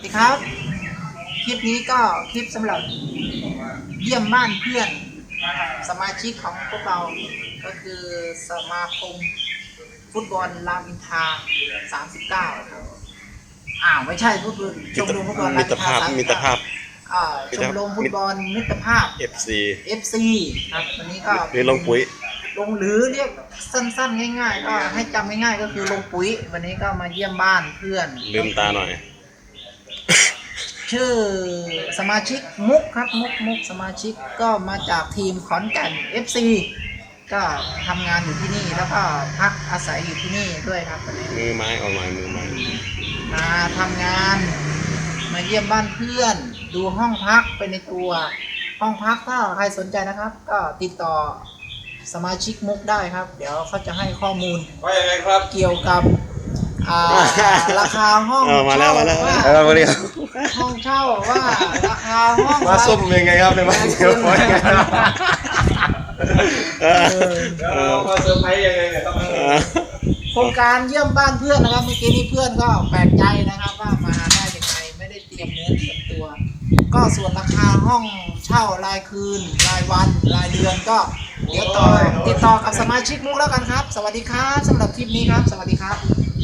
สวัสดีครับ คลิปนี้ก็คลิปสำหรับเยี่ยมบ้านเพื่อนนะครับสมาชิกของพวกเราก็คือสมาคมฟุตบอลรามอินทรา39ครับอ้าวไม่ใช่ก็คือชมรมฟุตบอลรามมิอินตรทราภาพ39มิตรภาพอ่าชมรมฟุตบอลมิตรภาพ FC FC ครับวันนี้ก็หรือลงปุ๋ย ลงหรือเรียกสั้นๆ ง่าย ๆ ก็ให้จำง่ายๆก็คือลงปุ๋ย วันนี้ก็มาเยี่ยมบ้านเพื่อนลืมตาหน่อย ชื่อสมาชิกมุกครับมุกมุกสมาชิกก็มาจากทีมขอนแก่น FC ก็ทำงานอยู่ที่นี่แล้วก็พักอาศัยอยู่ที่นี่ด้วยครับวันนี้มือไม้ออกหน่อยมือไม้มาทำงานมาเยี่ยมบ้านเพื่อน ดูห้องพักไปในตัว ห้องพักถ้าใครสนใจนะครับ ก็ติดต่อสมาชิกมุกได้ครับ เดี๋ยวเขาจะให้ข้อมูลว่ายังไงครับ เกี่ยวกับ อ่าราคาห้องเออมาแล้วมาแล้วว่าเออมาดิห้องเช่าว่าราคาห้องมาส้มยังไงครับในบ้านเดียวพอยังไงครับเออเออมาเซอร์ไพรส์ยังไงเนี่ยครับเออโครงการเยี่ยมบ้านเพื่อนนะครับเมื่อกี้นี้เพื่อนก็แปลกใจนะครับว่ามาได้ยังไงไม่ได้เตรียมเนื้อเตรียมตัว ก็ส่วนราคาห้องเช่ารายคืน รายวัน รายเดือนก็เดี๋ยวต่อติดต่อกับสมาชิกมุกแล้วกันครับ สวัสดีครับสำหรับคลิปนี้ครับ สวัสดีครับ